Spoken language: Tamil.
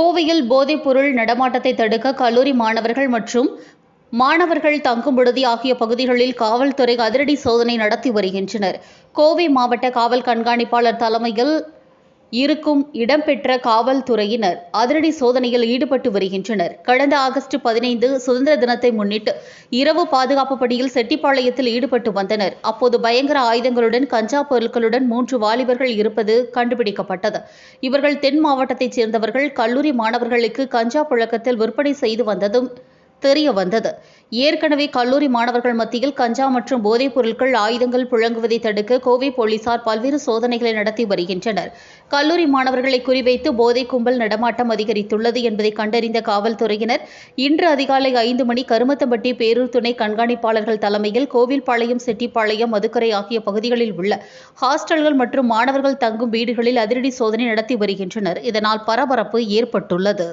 கோவையில் போதைப்பொருள் நடமாட்டத்தை தடுக்க கல்லூரி மாணவர்கள் மற்றும் மாணவர்கள் தங்கும் விடுதி ஆகிய பகுதிகளில் காவல்துறை அதிரடி சோதனை நடத்தி வருகின்றனர். கோவை மாவட்ட காவல் கண்காணிப்பாளர் தலைமையில் இருக்கும் இடம்பெற்ற காவல்துறையினர் அதிரடி சோதனையில் ஈடுபட்டு வருகின்றனர். கடந்த ஆகஸ்ட் பதினைந்து சுதந்திர தினத்தை முன்னிட்டு இரவு பாதுகாப்பு பணியில் செட்டிப்பாளையத்தில் ஈடுபட்டு வந்தனர். அப்போது பயங்கர ஆயுதங்களுடன் கஞ்சா பொருட்களுடன் மூன்று வாலிபர்கள் இருப்பது கண்டுபிடிக்கப்பட்டது. இவர்கள் தென் மாவட்டத்தைச் சேர்ந்தவர்கள். கல்லூரி மாணவர்களுக்கு கஞ்சா புழக்கத்தில் விற்பனை செய்து வந்ததும் தெரிய வந்தது ஏற்கனவே கல்லூரி மாணவர்கள் மத்தியில் கஞ்சா மற்றும் போதைப் பொருட்கள் ஆயுதங்கள் புழங்குவதை தடுக்க கோவை போலீசார் பல்வேறு சோதனைகளை நடத்தி வருகின்றனர். கல்லூரி மாணவர்களை குறிவைத்து போதை கும்பல் நடமாட்டம் அதிகரித்துள்ளது என்பதை கண்டறிந்த காவல்துறையினர் இன்று அதிகாலை ஐந்து மணி கருமத்தம்பட்டி பேரூர் துணை கண்காணிப்பாளர்கள் தலைமையில் கோவில்பாளையம் செட்டிப்பாளையம் மதுக்கரை ஆகிய பகுதிகளில் உள்ள ஹாஸ்டல்கள் மற்றும் மாணவர்கள் தங்கும் வீடுகளில் அதிரடி சோதனை நடத்தி வருகின்றனர். இதனால் பரபரப்பு ஏற்பட்டுள்ளது.